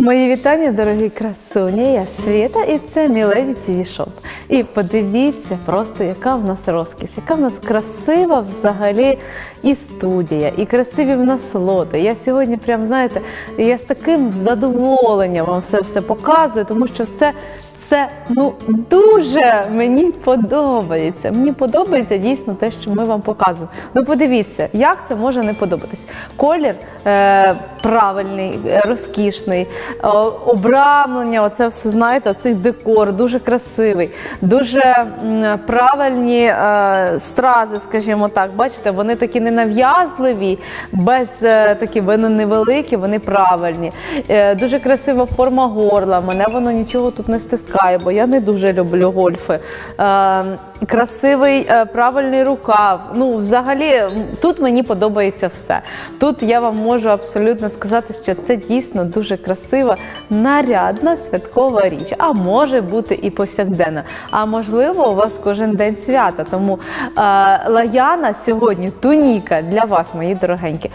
Мої вітання, дорогі красуні, я Світа і це Міледі ТВ Шоп. І подивіться просто, яка в нас розкіш, яка в нас красива взагалі і студія, і красиві в нас лоти. Я сьогодні, прям знаєте, я з таким задоволенням вам все все показую, тому що все це ну дуже мені подобається. Мені подобається дійсно те, що ми вам показуємо. Ну подивіться, як це може не подобатись. Колір е, правильний, е, розкішний, е, обрамлення, оце все знаєте, оцей декор дуже красивий, дуже м, правильні е, стрази, скажімо так. Бачите, вони такі ненав'язливі, без е, такі вони невеликі, вони правильні. Е, дуже красива форма горла. Мене воно нічого тут не стискає, бо я не дуже люблю гольфи. Е, красивий е, правильний рукав. Ну, взагалі, тут мені подобається все. Тут я вам можу абсолютно сказати, що це дійсно дуже красива, нарядна святкова річ. А може бути і повсякденна. А можливо, у вас кожен день свята. Тому е, лаяна сьогодні туніка для вас, мої дорогенькі.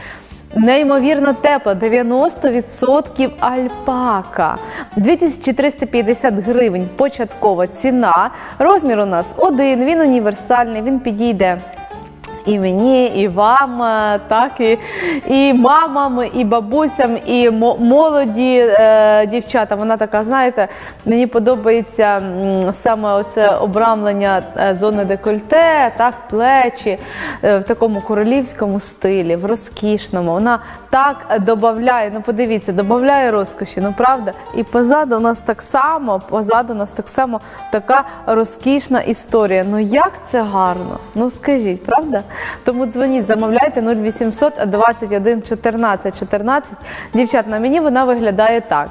Неймовірно тепла, 90% альпака. 2350 гривень початкова ціна. Розмір у нас один, він універсальний, він підійде. І мені, і вам, е, так, і, і мамам, і бабусям, і молоді е, дівчата. Вона така, знаєте, мені подобається саме оце обрамлення е, зони декольте, так, плечі в такому королівському стилі, в розкішному. Вона так додає, ну подивіться, додає розкоші, ну правда? І позаду нас так само, позаду нас так само така розкішна історія. Ну як це гарно? Ну скажіть, правда? Тому дзвоніть, замовляйте 0800 21 14 14. Дівчат, на мені вона виглядає так.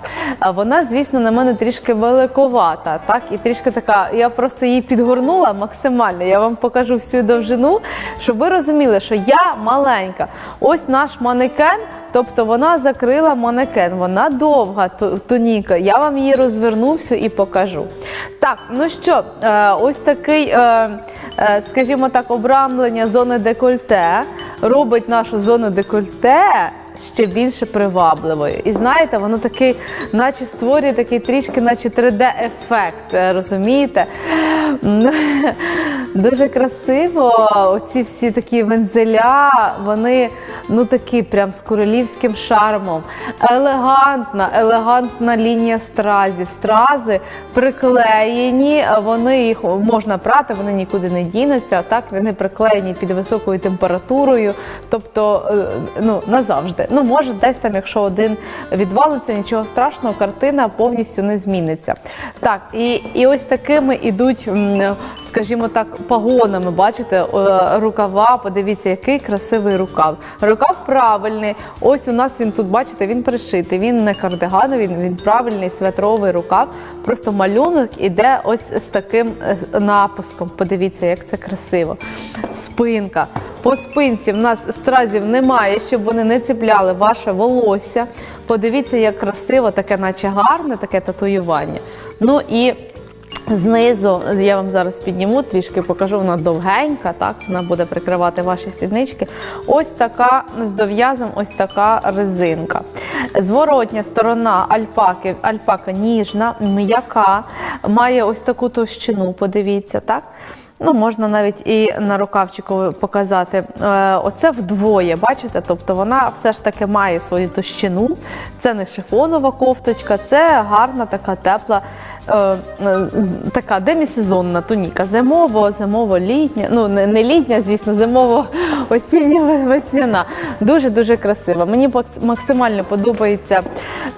Вона, звісно, на мене трішки великовата, так, і трішки така. Я просто її підгорнула максимально. Я вам покажу всю довжину, щоб ви розуміли, що я маленька. Ось наш манекен. Тобто вона закрила манекен, вона довга тоніка. Я вам її розверну всю і покажу. Так, ну що, е, ось такий, е, е, скажімо так, обрамлення зони декольте робить нашу зону декольте. Ще більше привабливою. І знаєте, воно такий, наче створює такий трішки, наче 3D-ефект, е, розумієте? Дуже красиво. Оці всі такі вензеля, вони ну такі прям з королівським шармом. Елегантна, елегантна лінія стразів. Стрази приклеєні, вони їх можна прати, вони нікуди не дінуться. Так, вони приклеєні під високою температурою, тобто е, ну, назавжди. Ну, може, десь там, якщо один відвалиться, нічого страшного, картина повністю не зміниться. Так, і, і ось такими ідуть, скажімо так, пагонами. Бачите, е, рукава. Подивіться, який красивий рукав. Рукав правильний. Ось у нас він тут, бачите, він пришитий. Він не кардигановий, він, він правильний светровий рукав. Просто малюнок іде ось з таким е, напуском. Подивіться, як це красиво. Спинка. По спинці в нас стразів немає, щоб вони не ціпляли ваше волосся. Подивіться, як красиво, таке, наче гарне, таке татуювання. Ну і Знизу я вам зараз підніму, трішки покажу, вона довгенька, так вона буде прикривати ваші сіднички. Ось така з дов'язом, ось така резинка. Зворотня сторона альпаки, альпака ніжна, м'яка, має ось таку товщину, подивіться, так? Ну, можна навіть і на рукавчику показати. Е, Оце вдвоє, бачите? Тобто вона все ж таки має свою товщину. Це не шифонова кофточка, це гарна така тепла, е, е, така демісезонна туніка. Зимово, зимово-літня. Ну, не, не літня, звісно, зимово осіння весняна. Дуже-дуже красива. Мені максимально подобається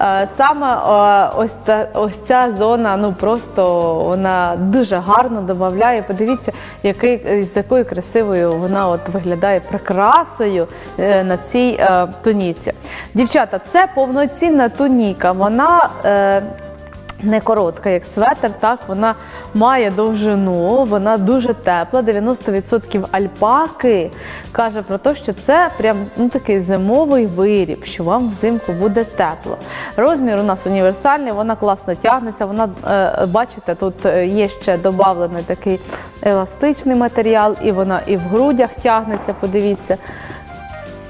е, саме е, ось, та, ось ця зона, ну просто вона дуже гарно додає. Подивіться, який, з якою красивою вона от виглядає прикрасою е, на цій е, туніці. Дівчата, це повноцінна туніка. Вона. Е, не коротка, як светр, так вона має довжину, вона дуже тепла. 90% альпаки каже про те, що це прям ну такий зимовий виріб, що вам взимку буде тепло. Розмір у нас універсальний, вона класно тягнеться. Вона е, бачите, тут е, є ще додавлений такий еластичний матеріал, і вона і в грудях тягнеться. Подивіться.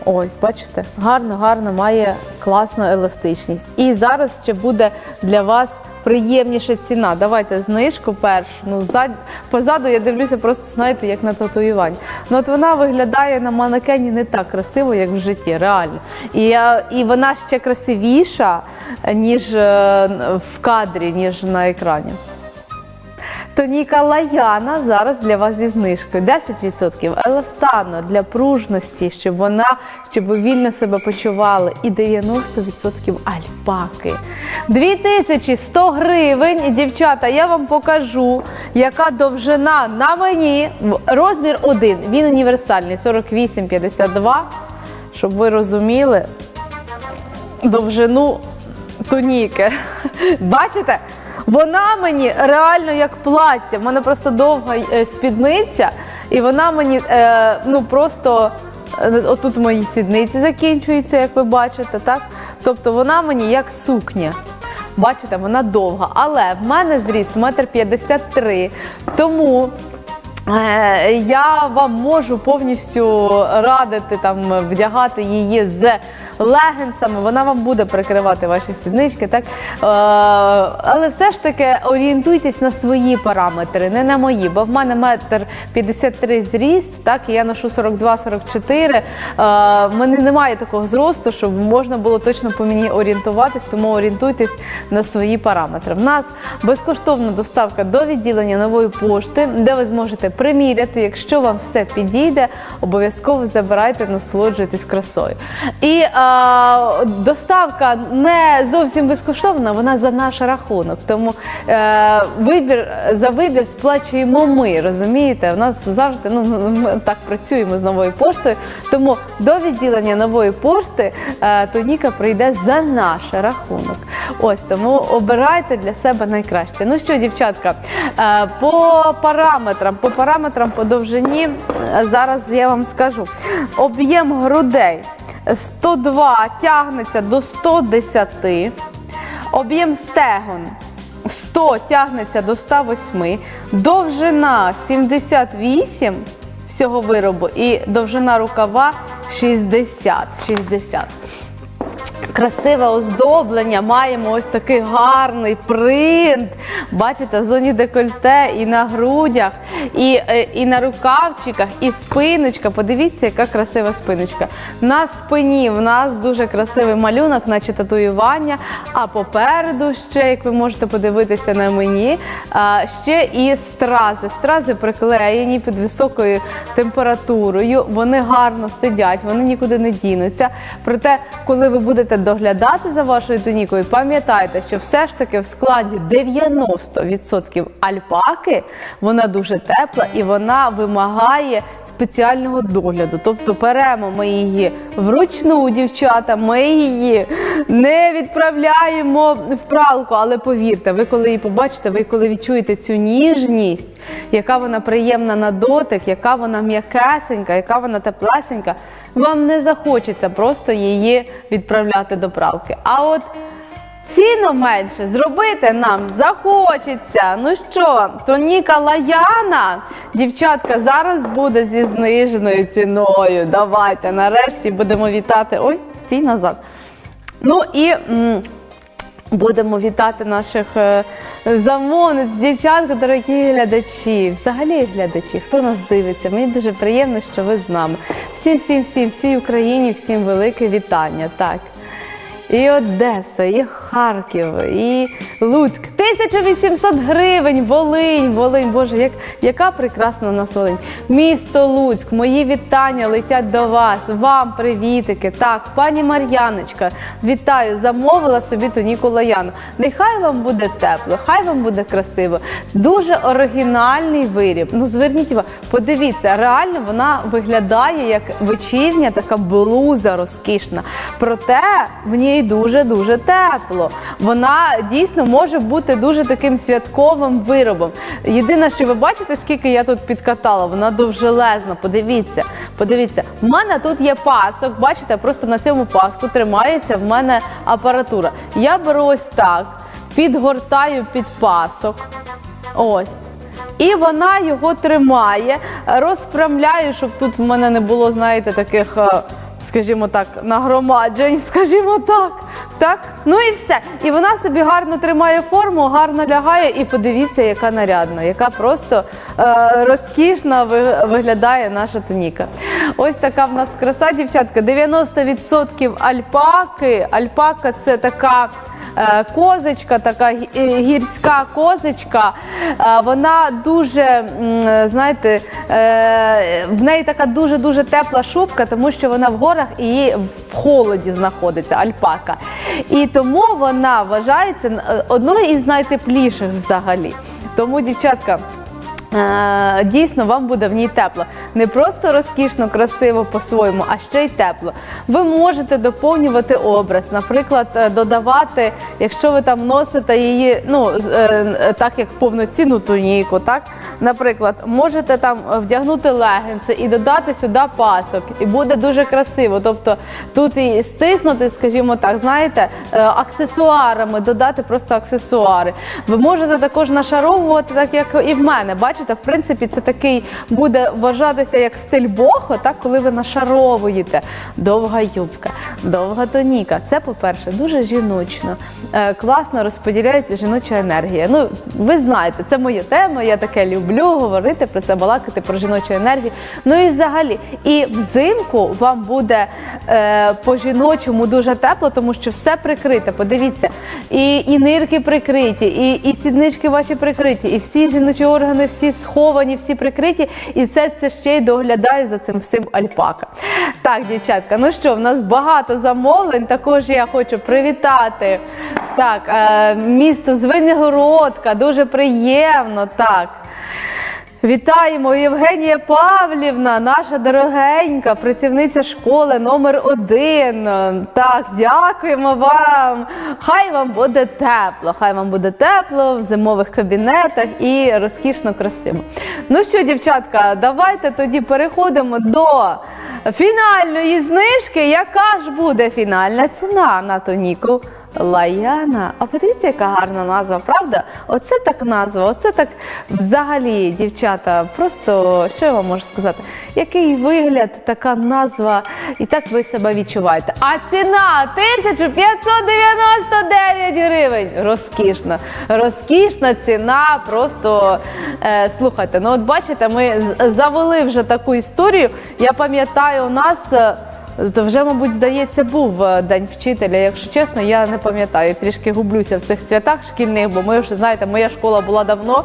Ось, бачите, гарно, гарно має класну еластичність. І зараз ще буде для вас приємніша ціна. Давайте знижку першу. Ну, зад... позаду я дивлюся, просто знаєте, як на татуювань. Ну от вона виглядає на манекені не так красиво, як в житті, реально. І, я... і вона ще красивіша, ніж е, в кадрі, ніж на екрані. Тоніка Лаяна зараз для вас зі знижкою 10%. Еластано для пружності, щоб вона, щоб ви вільно себе почували. І 90% альпаки. 2100 гривень. Дівчата, я вам покажу, яка довжина на мені. Розмір 1. Він універсальний 48,52. Щоб ви розуміли довжину тоніки. Бачите? Вона мені реально як плаття. В мене просто довга е, спідниця, і вона мені е, ну просто е, отут мої сідниці закінчуються, як ви бачите, так? Тобто вона мені як сукня. Бачите, вона довга. Але в мене зріст 1,53 м. Тому Е, Я вам можу повністю радити там вдягати її з легенсами. Вона вам буде прикривати ваші сіднички, так Е, але все ж таки орієнтуйтесь на свої параметри, не на мої. Бо в мене метр 53 зріст, так і я ношу 42-44. Е, В мене немає такого зросту, щоб можна було точно по мені орієнтуватись, тому орієнтуйтесь на свої параметри. В нас безкоштовна доставка до відділення нової пошти, де ви зможете приміряти. Якщо вам все підійде, обов'язково забирайте, насолоджуйтесь красою. І е, доставка не зовсім безкоштовна, вона за наш рахунок. Тому е, вибір за вибір сплачуємо ми. Розумієте? У нас завжди ну ми так працюємо з новою поштою. Тому до відділення нової пошти е, Тоніка прийде за наш рахунок. Ось тому обирайте для себе найкраще. Ну що, дівчатка, е, по параметрам, по параметрам по довжині е, зараз я вам скажу. Об'єм грудей 102 тягнеться до 110. Об'єм стегон 100 тягнеться до 108. Довжина 78 всього виробу і довжина рукава 60. 60 красиве оздоблення. Маємо ось такий гарний принт. Бачите, в зоні декольте і на грудях, і, е, і на рукавчиках, і спиночка. Подивіться, яка красива спиночка. На спині в нас дуже красивий малюнок, наче татуювання. А попереду ще, як ви можете подивитися на мені, ще і стрази. Стрази приклеєні під високою температурою. Вони гарно сидять, вони нікуди не дінуться. Проте, коли ви будете доглядати за вашою тонікою, пам'ятайте, що все ж таки в складі 90% альпаки вона дуже тепла і вона вимагає спеціального догляду. Тобто беремо ми її вручну, дівчата, ми її не відправляємо в пралку, але повірте, ви коли її побачите, ви коли відчуєте цю ніжність, яка вона приємна на дотик, яка вона м'якесенька, яка вона теплесенька, вам не захочеться просто її відправляти до пралки. А от ціну менше зробити нам захочеться. Ну що, Тоніка Лаяна, дівчатка, зараз буде зі зниженою ціною. Давайте нарешті будемо вітати. Ой, стій назад. Ну і. м, Будемо вітати наших е, замовниць, дівчатка, дорогі глядачі, взагалі глядачі, хто нас дивиться. Мені дуже приємно, що ви з нами. Всім, всім, всім, всій Україні, всім велике вітання. Так. І Одеса, і Харків, і Луцьк. 1800 гривень, Волинь, Волинь, Боже, як, яка прекрасна у нас Волинь. Місто Луцьк, мої вітання летять до вас. Вам привітики. Так, пані Мар'яночка, вітаю, замовила собі тоніку Лаяну. Нехай вам буде тепло, хай вам буде красиво. Дуже оригінальний виріб. Ну, зверніть увагу, подивіться, реально вона виглядає як вечірня така блуза розкішна. Проте в ній дуже-дуже тепло. Вона дійсно може бути дуже таким святковим виробом. Єдине, що ви бачите, скільки я тут підкатала, вона довжелезна. Подивіться, подивіться, в мене тут є пасок. Бачите, просто на цьому паску тримається в мене апаратура. Я беру ось так, підгортаю під пасок. Ось. І вона його тримає, розпрямляю, щоб тут в мене не було, знаєте, таких е, скажімо так, нагромаджень, скажімо так. Так, ну і все. І вона собі гарно тримає форму, гарно лягає, і подивіться, яка нарядна, яка просто е, розкішна виглядає наша туніка. Ось така в нас краса, дівчатка. 90% альпаки. Альпака це така. Е, Козочка, така е, гірська козочка, Е, вона дуже, знаєте, в неї така дуже-дуже тепла шубка, тому що вона в горах і її в холоді знаходиться, альпака. І тому вона вважається одною із найтепліших взагалі. Тому, дівчатка, Дійсно, вам буде в ній тепло. Не просто розкішно, красиво по-своєму, а ще й тепло. Ви можете доповнювати образ, наприклад, е, додавати, якщо ви там носите її, ну е, е, так як повноцінну туніку, так наприклад, можете там вдягнути легінси і додати сюди пасок, і буде дуже красиво. Тобто тут і стиснути, скажімо так, знаєте, аксесуарами, додати просто аксесуари. Ви можете також нашаровувати, так як і в мене. Бачите, в принципі, це такий буде вважатися як стиль бохо, так коли ви нашаровуєте. Довга юбка, довга тоніка. Це, по-перше, дуже жіночно. Е, класно розподіляється жіноча енергія. Ну, ви знаєте, це моя тема, я таке люблю говорити про це, балакати про жіночу енергію. Ну і взагалі, і взимку вам буде е, по-жіночому дуже тепло, тому що все прикрите. Подивіться, і, і нирки прикриті, і, і сіднички ваші прикриті, і всі жіночі органи всі сховані, всі прикриті, і все це ще й доглядає за цим всім альпака. Так, дівчатка, ну що, в нас багато замовлень. Також я хочу привітати так, е, місто Звенигородка, дуже приємно. Так. Вітаємо Євгенія Павлівна, наша дорогенька працівниця школи номер один. Так, дякуємо вам. Хай вам буде тепло, хай вам буде тепло в зимових кабінетах і розкішно красиво. Ну що, дівчатка, давайте тоді переходимо до фінальної знижки. Яка ж буде фінальна ціна на тоніку? Лаяна. А подивіться, яка гарна назва, правда? Оце так назва, оце так взагалі, дівчата. Просто що я вам можу сказати? Який вигляд, така назва, і так ви себе відчуваєте. А ціна 1599 гривень. Розкішна. Розкішна ціна. Просто е, слухайте, ну от бачите, ми завели вже таку історію. Я пам'ятаю, у нас. То вже, мабуть, здається, був е, день вчителя. Якщо чесно, я не пам'ятаю, трішки гублюся в цих святах шкільних, бо ми вже знаєте, моя школа була давно.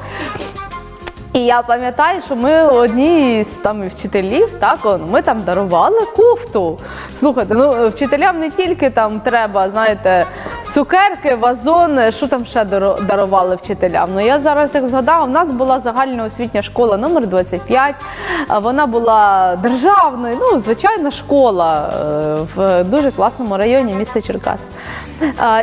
І я пам'ятаю, що ми одні з там вчителів, так ми там дарували кофту. Слухайте, ну вчителям не тільки там треба, знаєте, цукерки, вазон, що там ще дару- дарували вчителям. Ну я зараз як згадала, у нас була загальноосвітня школа номер 25, Вона була державною, ну звичайна школа е, в дуже класному районі міста Черкас.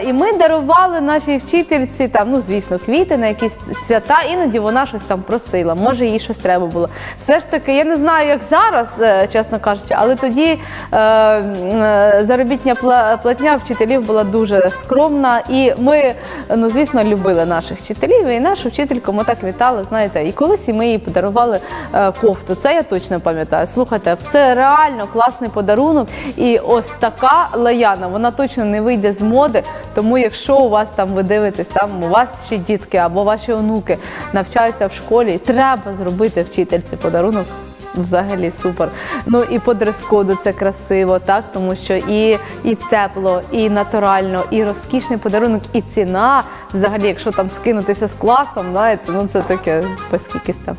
І ми дарували нашій вчительці там, ну звісно, квіти на якісь свята. Іноді вона щось там просила. Може, їй щось треба було. Все ж таки, я не знаю, як зараз, е, чесно кажучи, але тоді е, е, заробітня платня вчителів була дуже скромна. І ми, ну звісно, любили наших вчителів. І нашу вчительку ми так вітали, знаєте, і колись і ми їй подарували е, кофту. Це я точно пам'ятаю. Слухайте, це реально класний подарунок. І ось така лаяна, вона точно не вийде з моди. Тому, якщо у вас там ви дивитесь, там у вас ще дітки або ваші онуки навчаються в школі, треба зробити вчительці подарунок. Взагалі супер. Ну і по дрес-коду це красиво, так тому що і, і тепло, і натурально, і розкішний подарунок, і ціна. Взагалі, якщо там скинутися з класом, знаєте, ну це таке без там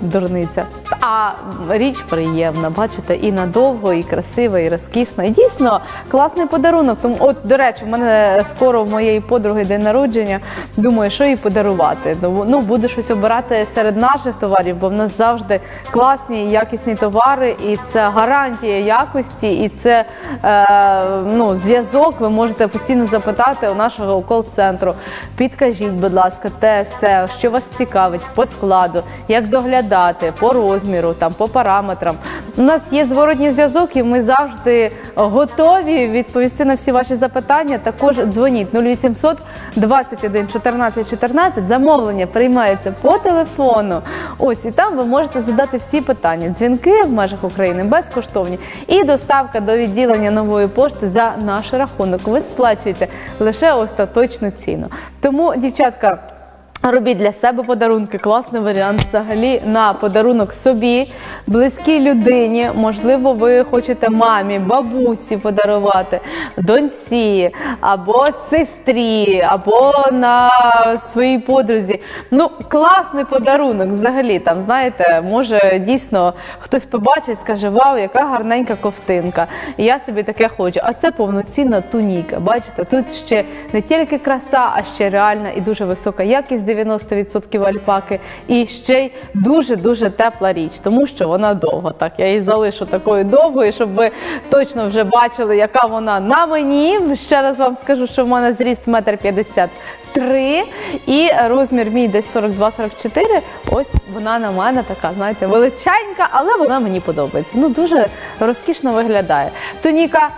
дурниця. А річ приємна, бачите, і надовго, і красива, і розкішна. І дійсно класний подарунок. Тому, от, до речі, в мене скоро в моєї подруги день народження. Думаю, що їй подарувати. Ну, ну буду щось обирати серед наших товарів, бо в нас завжди класні і якісні товари, і це гарантія якості, і це е, ну, зв'язок. Ви можете постійно запитати у нашого кол-центру. Підкажіть, будь ласка, те, все, що вас цікавить по складу, як доглядати, по розміру, там, по параметрам. У нас є зворотній зв'язок, і ми завжди готові відповісти на всі ваші запитання. Також дзвоніть 0800 21 14 14. Замовлення приймається по телефону. Ось і там ви можете задати всі питання. Дзвінки в межах України безкоштовні. І доставка до відділення нової пошти за наш рахунок. Ви сплачуєте лише остаточну ціну. Тому, дівчатка. Робіть для себе подарунки, класний варіант взагалі на подарунок собі, близькій людині. Можливо, ви хочете мамі, бабусі подарувати, доньці, або сестрі, або на своїй подрузі. Ну, класний подарунок взагалі. Там, знаєте, може дійсно хтось побачить, скаже, вау, яка гарненька ковтинка. І я собі таке хочу. А це повноцінна туніка. Бачите, тут ще не тільки краса, а ще реальна і дуже висока якість 90% альпаки, і ще й дуже-дуже тепла річ, тому що вона довго. Так, я її залишу такою довгою, щоб ви точно вже бачили, яка вона на мені. Ще раз вам скажу, що в мене зріст 1,53 м і розмір мій десь 42-44. Ось вона на мене така, знаєте, величенька, але вона мені подобається. Ну дуже розкішно виглядає. Тоніка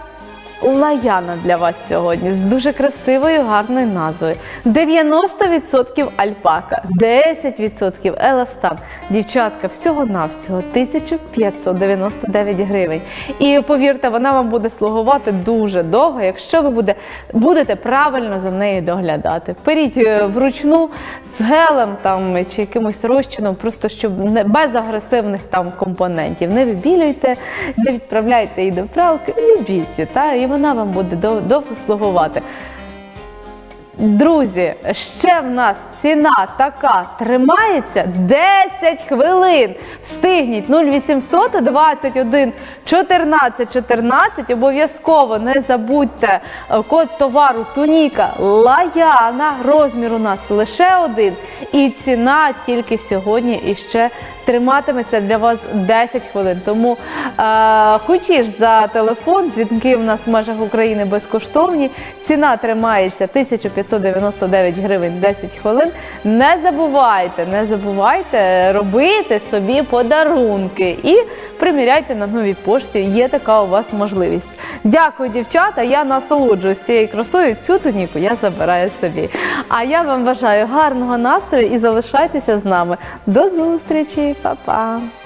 Лаяна для вас сьогодні з дуже красивою, гарною назвою. 90% альпака, 10% еластан. Дівчатка, всього-навсього 1599 гривень. І повірте, вона вам буде слугувати дуже довго, якщо ви буде, будете правильно за нею доглядати. Періть е, вручну з гелем там, чи якимось розчином, просто щоб не без агресивних там компонентів. Не вибілюйте, не відправляйте її до пралки, любіть, та, і вона вам буде дов- довго слугувати. Друзі, ще в нас ціна така тримається 10 хвилин. Встигніть 0800 21 14 14. Обов'язково не забудьте е, код товару Туніка Лаяна. Розмір у нас лише один. І ціна тільки сьогодні ще триматиметься для вас 10 хвилин. Тому е, хочеш за телефон, дзвінки в нас в межах України безкоштовні. Ціна тримається 1599 гривень 10 хвилин. Не забувайте, не забувайте робити собі подарунки і приміряйте на новій пошті. Є така у вас можливість. Дякую, дівчата. Я насолоджуюсь цією красою. Цю туніку я забираю собі. А я вам бажаю гарного настрою і залишайтеся з нами. До зустрічі, 爸爸。